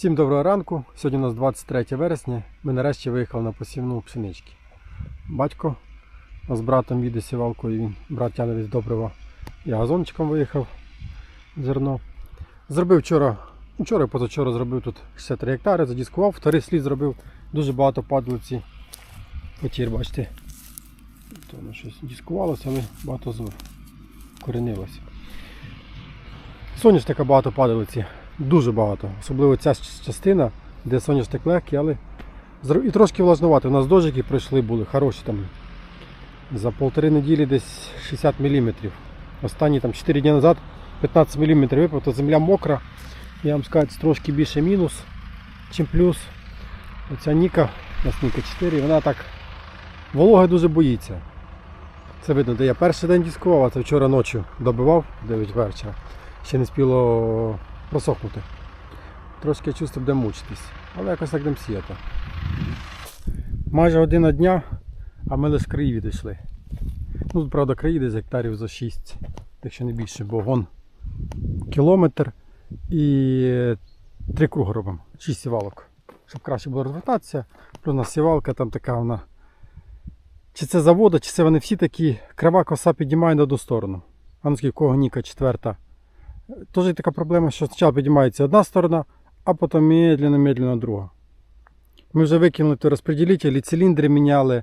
Всім доброго ранку. Сьогодні у нас 23 вересня. Ми нарешті виїхали на посівну пшенички. Батько з братом їде сівалкою, він брат тягне десь добрива. Я газончиком виїхав зерно. Зробив вчора, ну, вчора позавчора зробив тут 63 гектари, задіскував, вторий слід зробив, дуже багато падалиці. Потір, бачите. То воно щось дискувалося, але багато коренилося. Соняшника багато падалиці. Дуже багато. Особливо ця частина, де соняшник легкий, але і трошки влажнувати. У нас дожики пройшли, були хороші там. За полтори неділі десь 60 мм. Останні там 4 дні назад 15 мм випав, то земля мокра. Я вам скажу, трошки більше мінус, чим плюс. Оця Ніка, у нас Ніка 4, вона так вологи дуже боїться. Це видно, де я перший день дискував, а це вчора ночі добивав 9 вечора. Ще не спіло просохнути. Трошки чувство буде мучитись, але якось так будемо сіяти. Майже година дня, а ми лише краї відійшли. Ну, тут, правда, краї десь гектарів за 6, якщо не більше, бо гон кілометр і три круги робимо, 6 сівалок. Щоб краще було розвертатися. Плюс у нас сівалка там така вона. Чи це завода, чи це вони всі такі, крива коса піднімає на одну сторону. А ну скільки кого Ніка четверта. Теж така проблема, що спочатку піднімається одна сторона, а потім медленно-медленно друга. Ми вже викинули той розподілитель, і циліндри міняли,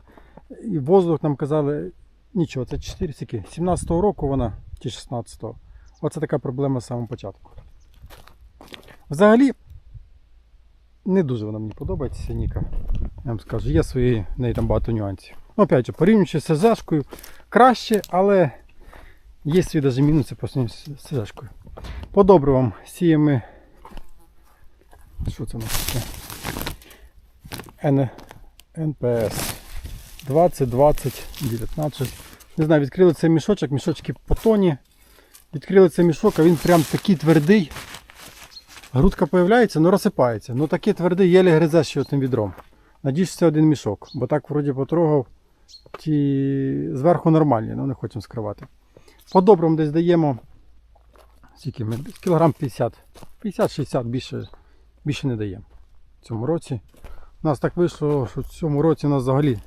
і воздух нам казали, нічого, це 4 сіки. 17-го року вона, чи 16-го. Оце така проблема з самого початку. Взагалі, не дуже вона мені подобається, Ніка. Я вам скажу, є свої, в неї там багато нюансів. Ну, опять же, порівнюючи з СЗшкою, краще, але є свої навіть мінуси по з СЗшкою. По добривам сіємо. Що це у нас таке? НПС 20, 20, 19. Не знаю, відкрили цей мішочок, мішочки по тоні. Відкрили цей мішок, а він прям такий твердий. Грудка появляється, але розсипається. Ну такий твердий, єлі гризе ще тим відром. Надіюсь, це один мішок, бо так вроді потрогав. Ті зверху нормальні, але не хочемо скривати. По доброму десь даємо скільки ми? Кілограм 50. 50-60 більше, більше не даємо в цьому році. У нас так вийшло, що в цьому році у нас взагалі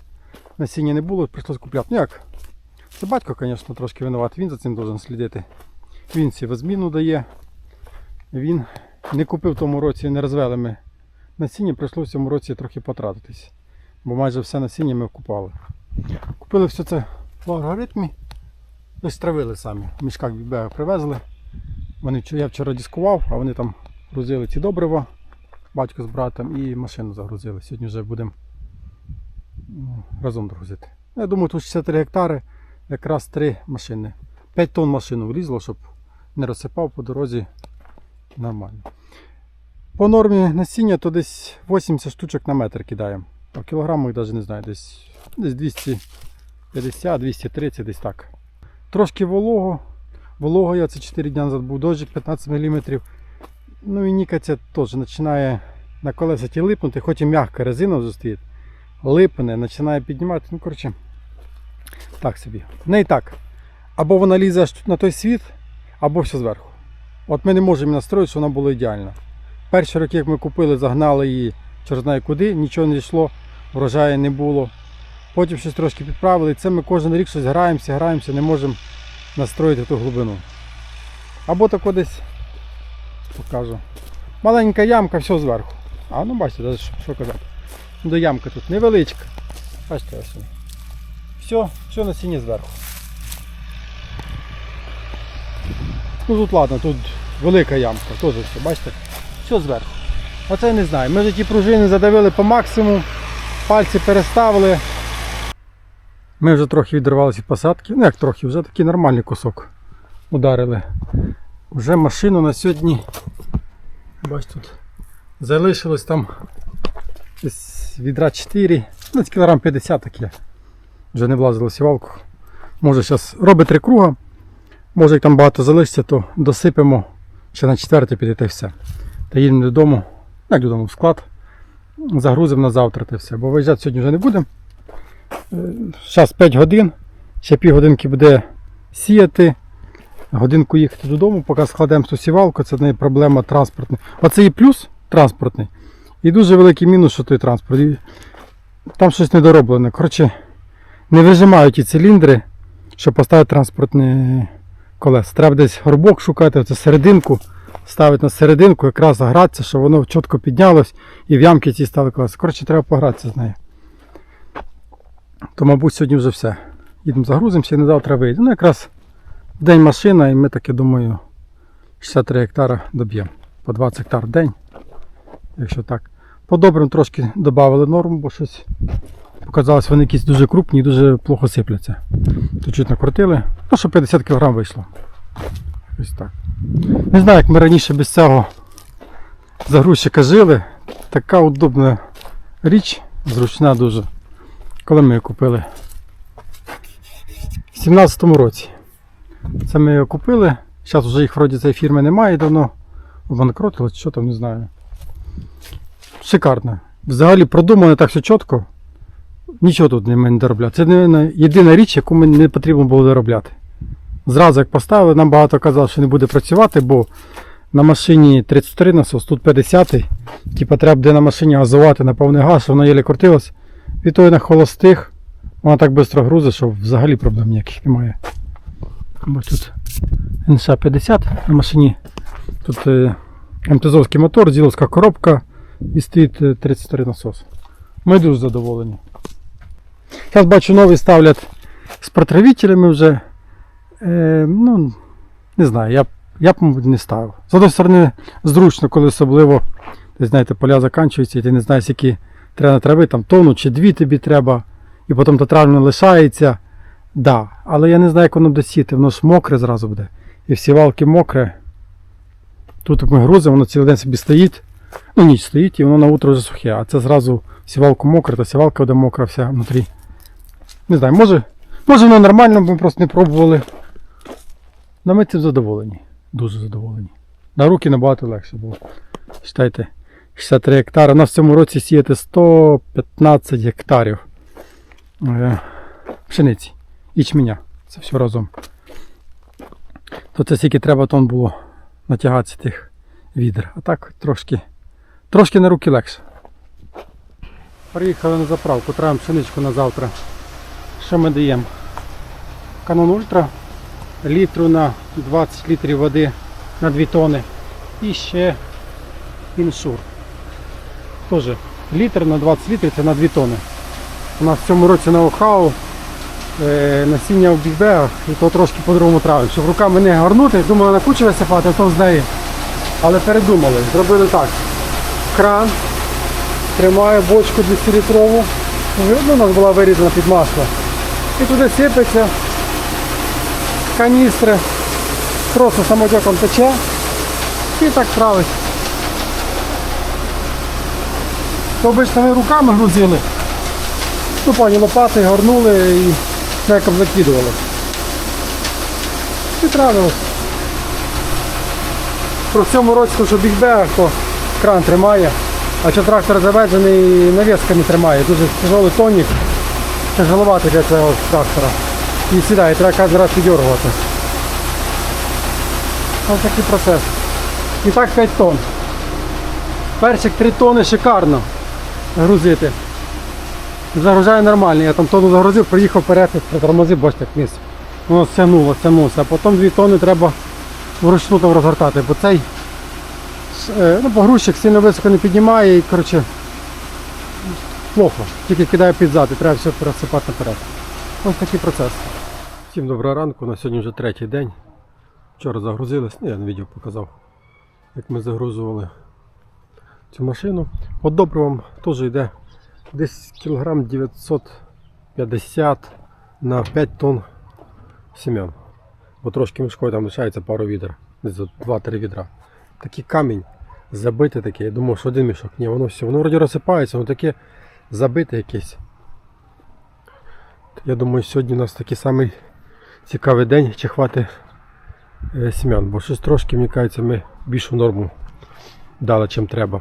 насіння не було, прийшлось купляти. Ну як? Це батько, звісно, трошки винуват, він за цим должен слідити. Він сівозміну дає. Він не купив в тому році, не розвели ми насіння, прийшло в цьому році трохи потратитись. Бо майже все насіння ми купували. Купили все це в алгоритмі. Ось травили самі. В мішках від привезли. Вони, я вчора дискував, а вони там грузили ці добрива, батько з братом, і машину загрузили. Сьогодні вже будемо ну, разом грузити. Я думаю, тут 63 гектари, якраз три машини. 5 тонн машину влізло, щоб не розсипав по дорозі нормально. По нормі насіння то десь 80 штучок на метр кидаємо. А в кілограмах навіть не знаю, десь, десь 250-230, десь так. Трошки волого. Волого я це 4 дні назад був дощик 15 мм. Ну і Ніка ця теж починає на колеса ті липнути, хоч і м'яка резина стоїть. Липне, починає піднімати. Ну, коротше, так собі. Не і так. Або вона лізе аж тут на той світ, або все зверху. От ми не можемо настроїти, що вона була ідеальна. Перші роки, як ми купили, загнали її чорт знає куди, нічого не йшло, врожаю не було. Потім щось трошки підправили. Це ми кожен рік щось граємося, граємося, не можемо настроїти ту глибину. Або тако десь покажу. Маленька ямка, все зверху. А ну бачите, що, що казати. До ямка тут невеличка. Бачите, ось. Все, все насіння зверху. Ну тут ладно, тут велика ямка, теж все, бачите? Все зверху. Оце я не знаю. Ми вже ті пружини задавили по максимуму, пальці переставили. Ми вже трохи відривалися від посадки. Ну як трохи, вже такий нормальний кусок ударили. Вже машину на сьогодні. Бачите, тут залишилось там десь відра 4, ну, кілограм 50 таке. Вже не влазило сівалку. Може зараз робить три круга. Може як там багато залишиться, то досипемо ще на четверте піде та все. Та їдемо додому, ну, як додому в склад. Загрузимо на завтра та все. Бо виїжджати сьогодні вже не будемо. Зараз 5 годин, ще півгодинки буде сіяти. Годинку їхати додому, поки складемо ту сівалку, це не проблема транспортна. Оце і плюс, транспортний. І дуже великий мінус, що той транспорт. Там щось недороблене. Коротше, не вижимають ті циліндри, щоб поставити транспортні колеса. Треба десь горбок шукати, оце серединку, ставити на серединку, якраз загратися, щоб воно чітко піднялось і в ямки ці стали колеса. Коротше, треба погратися з нею. То, мабуть, сьогодні вже все. Їдемо загрузимося і на завтра вийде. Ну, якраз в день машина, і ми таки думаю, 63 гектара доб'ємо. По 20 гектар в день. Якщо так. По добрим трошки додали норму, бо щось показалось, вони якісь дуже крупні і дуже плохо сипляться. Тут чуть накрутили. Ну, що 50 кг вийшло. Ось так. Не знаю, як ми раніше без цього загрузчика жили. Така удобна річ, зручна дуже. Коли ми її купили? В 17-му році. Це ми його купили. Зараз вже їх вроді цієї фірми немає давно. Обанкротили, чи що там, не знаю. Шикарно. Взагалі продумано так все чітко. Нічого тут ми не доробляти. Це не єдина річ, яку мені не потрібно було доробляти. Зразу як поставили, нам багато казали, що не буде працювати, бо на машині 33 насос, тут 50 Типа треба буде на машині газувати на повний газ, воно єлі крутилось. І на холостих вона так швидко грузить, що взагалі проблем ніяких немає. Бо тут НШ 50 на машині. Тут е, МТЗовський мотор, зіловська коробка і стоїть е, 33 насос. Ми дуже задоволені. Зараз бачу нові ставлять з протравителями вже. Е, ну, не знаю, я, я б, мабуть, не ставив. З однієї сторони, зручно, коли особливо, знаєте, поля закінчуються, і ти не знаєш, які треба трави, там тонну чи дві тобі треба, і потім та трава не лишається. Да, але я не знаю, як воно буде сіти, воно ж мокре зразу буде. І всі валки мокре. Тут ми грузимо, воно цілий день собі стоїть. Ну, ніч стоїть і воно на утро вже сухе, а це зразу сівалку мокре, то сівалка буде мокра вся внутрі. Не знаю, може, може воно нормально, ми просто не пробували. Но ми цим задоволені. Дуже задоволені. На руки набагато легше було. Читайте, 63 гектари. У нас в цьому році сіяти 115 гектарів е, пшениці. Ічменя. Це все разом. То це скільки треба тонн було натягатися тих відер. А так трошки, трошки на руки легше. Приїхали на заправку, траємо пшеничку на завтра. Що ми даємо? Канон Ультра літру на 20 літрів води на 2 тони. І ще іншур. Теж літр на 20 літрів це на 2 тони. У нас в цьому році на Охау е, насіння в бігбегах і то трошки по-другому травить. Щоб руками не горнути, думали на кучу висипати, а то неї. Але передумали. Зробили так. Кран тримає бочку 200 літрову. Видно, у нас була вирізана під масло. І туди сипеться каністри, просто самотеком тече і так править. То обично ми руками грузили, ну пані лопати горнули і треком закидували. І травилось. Про цьому році, що бігбег, то кран тримає, а що трактор заведений, навіска не тримає. Дуже тяжелий тонік, тяжеловатий для цього трактора. І сідає, треба кожен раз піддергувати. Ось такий процес. І так 5 тонн. Перших 3 тонни шикарно грузити. Загружаю нормально. Я там тонну загрузив, приїхав вперед, притормозив, бачите, як вниз. Воно стягнуло, стягнувся. А потім 2 тонни треба вручну там розгортати, бо цей е, ну, погрузчик сильно високо не піднімає і коротше плохо. Тільки кидає під зад і треба все пересипати наперед. Ось такий процес. Всім доброго ранку, на сьогодні вже третій день. Вчора загрузились, ну я на відео показав, як ми загрузували цю машину. По добривам теж йде десь кілограм 950 на 5 тонн сім'ян. Бо трошки мішкою там лишається пару відер, десь 2-3 відра. Такий камінь забитий такий. Я думав, що один мішок. Ні, воно все, воно вроді розсипається, воно таке забите якесь. Я думаю, сьогодні у нас такий самий цікавий день, чи хватить е, сім'ян, бо щось трошки, мені кажеться, ми більшу норму дали, чим треба.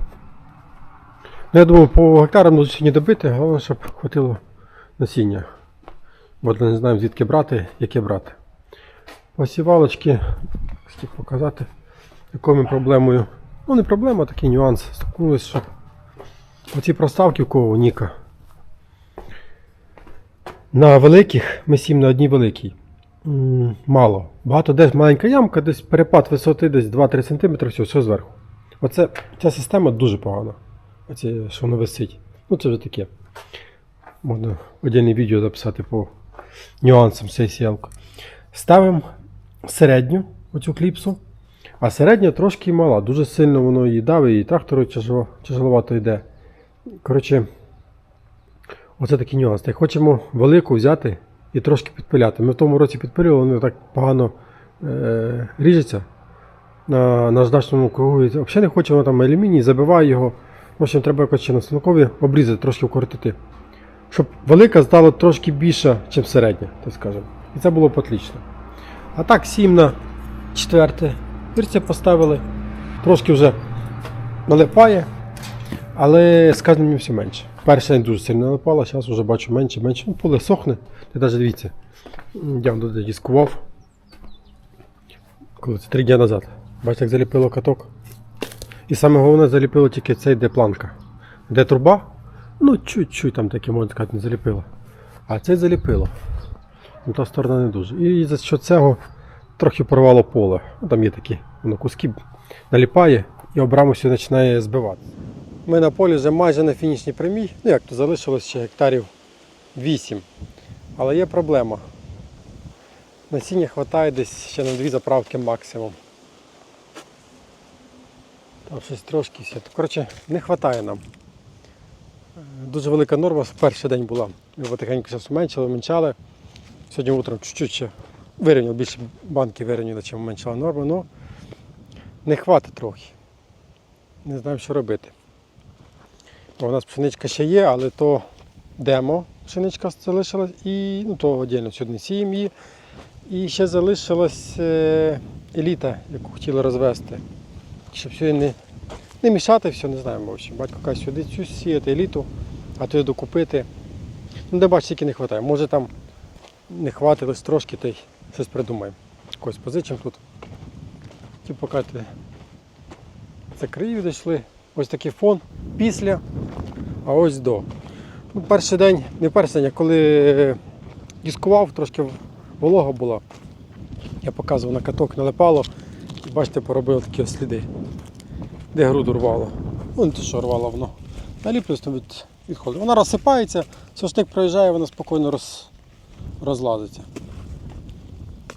Ну, я думаю, по гектарам може ще не добити, головне, щоб хватило насіння. Бо не знаємо звідки брати, яке брати. Посівалочки, хотів показати, якою проблемою. Ну, не проблема, такий нюанс. Стукнулись, що оці проставки в кого Ніка. На великих, ми сім на одній великій. Мало. Багато десь маленька ямка, десь перепад висоти десь 2-3 см, все, все зверху. Оце, ця система дуже погана. Оце, що воно висить. Ну це вже таке. Можна отдільне відео записати по нюансам цієї сіялки. Ставимо середню оцю кліпсу. А середня трошки мала, дуже сильно воно її давить, і трактору тяжело, тяжеловато йде. Коротше, оце такий нюанс. Так хочемо велику взяти і трошки підпиляти. Ми в тому році підпилювали, воно так погано е, ріжеться на наждачному кругу. Взагалі не хочемо там алюміній, забиває його. В общем, треба якось на станкові обрізати, трошки вкоротити. Щоб велика стала трошки більша, ніж середня, так скажемо. І це було б отлично. А так, 7 на 4 Вірця поставили. Трошки вже налипає, але з кожним все менше. Перший день дуже сильно налипало, зараз вже бачу менше, менше. Ну, поле сохне. Ти навіть дивіться, я дискував. Коли це три дні назад. Бачите, як заліпило каток. І саме головне заліпило тільки цей, де планка. Де труба, ну чуть-чуть там таке, можна сказати, не заліпило. А цей заліпило. Ну, та сторона не дуже. І за що цього трохи порвало поле. Ну, там є такі воно куски наліпає і обрамуся починає збивати. Ми на полі вже майже на фінішній прямій. Ну як то залишилось ще гектарів 8. Але є проблема. Насіння вистачає десь ще на дві заправки максимум. Там щось трошки все. Коротше, не вистачає нам. Е, Дуже велика норма в перший день була. Ми потихеньку зараз зменшили, меншали. Сьогодні утром чуть-чуть ще вирівняв, більше банки вирівняли, чим меншала норма, але не хватить трохи. Не знаю, що робити. У нас пшеничка ще є, але то демо пшеничка залишилась і ну, то віддільно сьогодні сіємо її. І ще залишилась е, еліта, яку хотіли розвести. Щоб все не, не мішати, все не знаємо. В общем. Батько каже, сюди цю сіяти еліту, а то докупити. Ну, де бачиш, тільки не вистачає. Може там не хватилось трошки, та й щось придумаємо. Когось позичимо тут. Ті поки ти закрию дійшли. Ось такий фон після, а ось до. Ну, перший день, не перший день, а коли е, дискував, трошки волога була. Я показував на каток налипало бачите, поробив такі сліди, де груду рвало. Ну не те, що рвало воно. Наліплюсь від, відходить. Вона розсипається, сошник проїжджає, вона спокійно роз, розлазиться.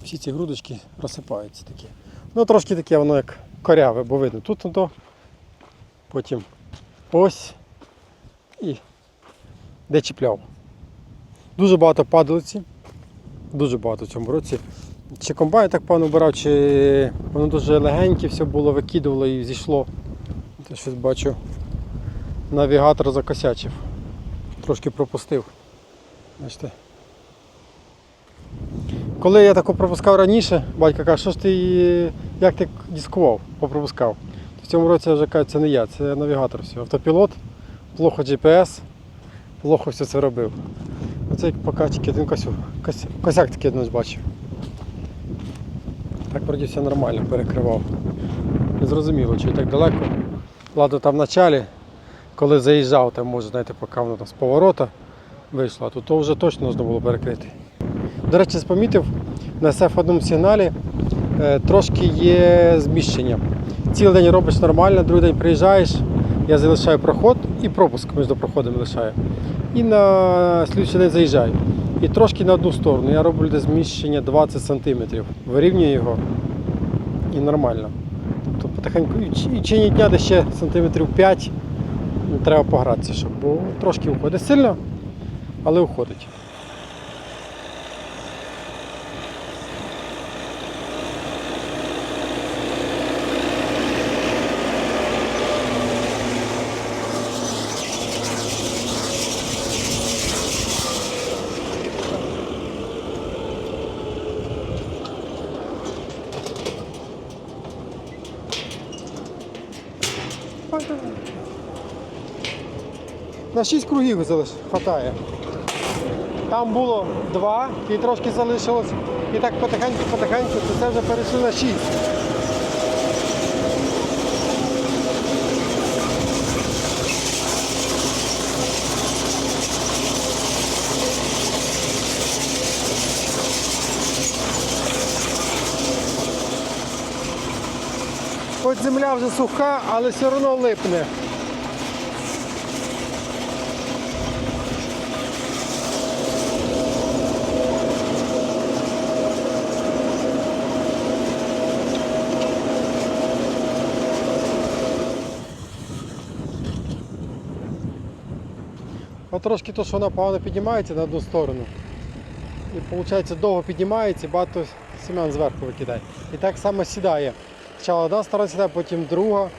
Всі ці грудочки розсипаються такі. Ну трошки таке воно як коряве, бо видно. Тут то, потім ось і де чіпляв. Дуже багато падалиці, дуже багато в цьому році. Чи комбайн так певно брав, чи воно дуже легеньке, все було, викидувало і зійшло. Я щось бачу. Навігатор закосячив. Трошки пропустив. Бачите. Коли я таку пропускав раніше, батько каже, що ж ти як ти дискував, попропускав. В цьому році вже кажу, це не я, це навігатор все. Автопілот, плохо GPS, плохо все це робив. Оце як тільки один косяк, такий один бачив. Так вроді все нормально перекривав. Зрозуміло, чи так далеко. Ладно, там в началі, коли заїжджав, там може, знаєте, поки воно там з поворота вийшло, а тут то вже точно можна було перекрити. До речі, помітив, на SF1 сигналі е, трошки є зміщення. Цілий день робиш нормально, другий день приїжджаєш, я залишаю проход і пропуск між проходами лишаю. І на слідчий день заїжджаю. І трошки на одну сторону. Я роблю десь зміщення 20 см. Вирівнюю його і нормально. Тобто потихеньку і чині дня десь ще сантиметрів 5 треба погратися, щоб бо трошки уходить сильно, але уходить. На 6 кругів залиш хватає. Там було 2 і трошки залишилось. І так потихеньку, потихеньку, то це вже перейшли на 6. Земля вже суха, але все одно липне. От трошки то, що вона погано піднімається на одну сторону. І виходить довго піднімається, багато семян зверху викидає. І так само сідає. Спочатку одна сторона сідає, потім друга.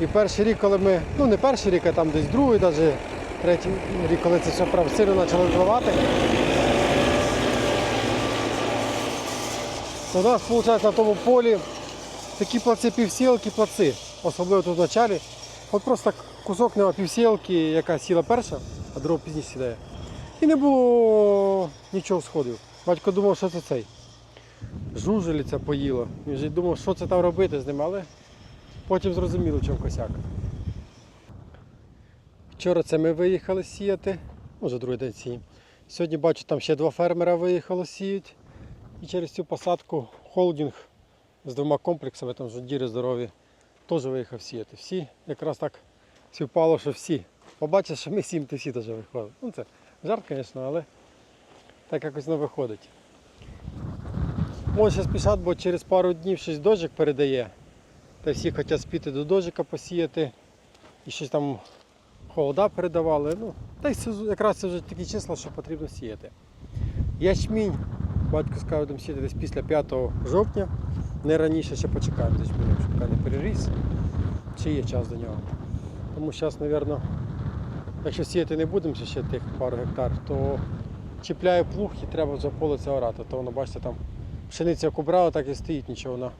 І перший рік, коли ми, ну не перший рік, а там десь другий, навіть третій рік, коли це все прям сильно почало впливати. У нас виходить на тому полі такі плаці півсілки, плаці, особливо тут в началі. От просто кусок нема півсілки, яка сіла перша, а друга пізніше сідає. І не було нічого сходів. Батько думав, що це цей. Жужелиця поїла. Він вже думав, що це там робити з ним, але потім зрозуміло, чому косяк. Вчора це ми виїхали сіяти, може другий день сіємо. Сьогодні бачу, там ще два фермера виїхало сіють. І через цю посадку холдинг з двома комплексами, там вже діри здорові, теж виїхав сіяти. Всі якраз так співпало, що всі. Побачиш, що ми сім, то всі теж виходили. Ну це жарт, звісно, але так якось не виходить. Може спішати, бо через пару днів щось дощик передає. Та всі хочуть спіти до дощика посіяти. І щось там холода передавали. Ну, та й якраз це вже такі числа, що потрібно сіяти. Ячмінь, батько сказав, будемо сіяти десь після 5 жовтня. Не раніше ще почекаємо десь будемо, щоб не переріс. Чи є час до нього. Тому зараз, мабуть, якщо сіяти не будемо ще тих пару гектар, то чіпляє плуг і треба вже поле це орати. То воно, бачите, там пшениця як убрала, так і стоїть, нічого вона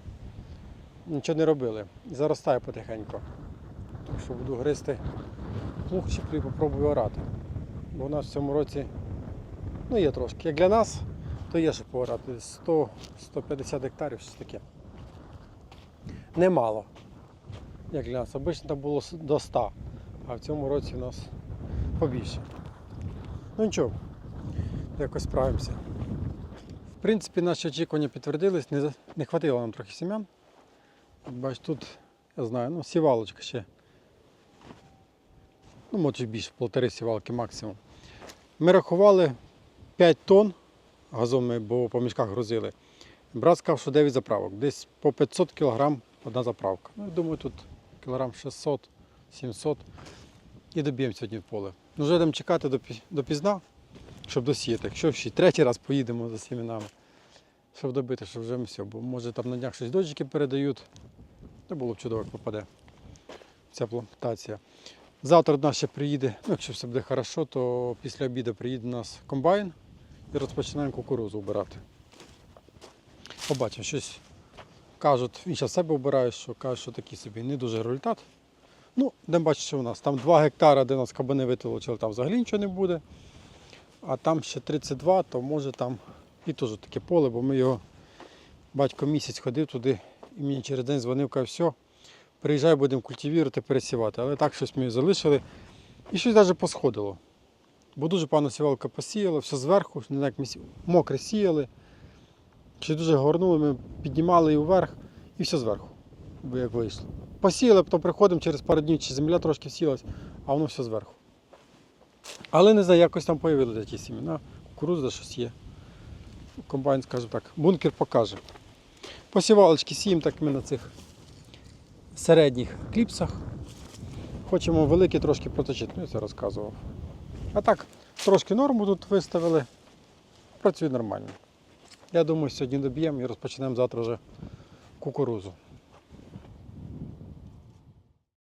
нічого не робили. Заростає потихеньку. Так що буду гризти плуг і попробую орати. Бо у нас в цьому році ну, є трошки. Як для нас, то є що поорати. 100-150 гектарів, щось таке. Немало. Як для нас. Обично там було до 100, а в цьому році у нас побільше. Ну нічого, якось справимося. Принципі, наші очікування підтвердились, не, не хватило нам трохи сім'ян. Бач, тут, я знаю, ну, сівалочка ще. Ну, може більше, полтори сівалки максимум. Ми рахували 5 тонн газом, бо по мішках грузили. Брат сказав, що 9 заправок. Десь по 500 кг одна заправка. Ну, я думаю, тут кілограм 600-700 і доб'ємо сьогодні в поле. Ну, вже будемо чекати до, пі- до пізна, щоб досіяти. Якщо ще третій раз поїдемо за сімінами, щоб добити, щоб вже все. Бо може там на днях щось дощики передають. Це було б чудово, як попаде ця плантація. Завтра до нас ще приїде, ну, якщо все буде хорошо, то після обіду приїде до нас комбайн і розпочинаємо кукурузу вбирати. Побачимо, щось кажуть, він зараз себе вбирає, що кажуть, що такий собі не дуже результат. Ну, будемо бачити, що у нас. Там 2 гектара, де нас кабани витолочили, там взагалі нічого не буде. А там ще 32, то може там і теж таке поле, бо ми його батько місяць ходив туди і мені через день дзвонив, каже, все, приїжджай, будемо культивірувати, пересівати. Але так щось ми залишили. І щось навіть посходило. Бо дуже погано сівалка посіяла, все зверху, не знаю, ми мокре сіяли. Чи дуже горнули, ми піднімали її вверх і все зверху, як вийшло. Посіяли, потім приходимо через пару днів, чи земля трошки сілась, а воно все зверху. Але не знаю, якось там появилися ті сімена, кукурудза щось є. Комбайн, скажімо так, бункер покаже. Посівалочки сіємо так ми на цих середніх кліпсах. Хочемо великі трошки проточити, ну я це розказував. А так, трошки норму тут виставили. Працює нормально. Я думаю, сьогодні доб'ємо і розпочнемо завтра вже кукурузу.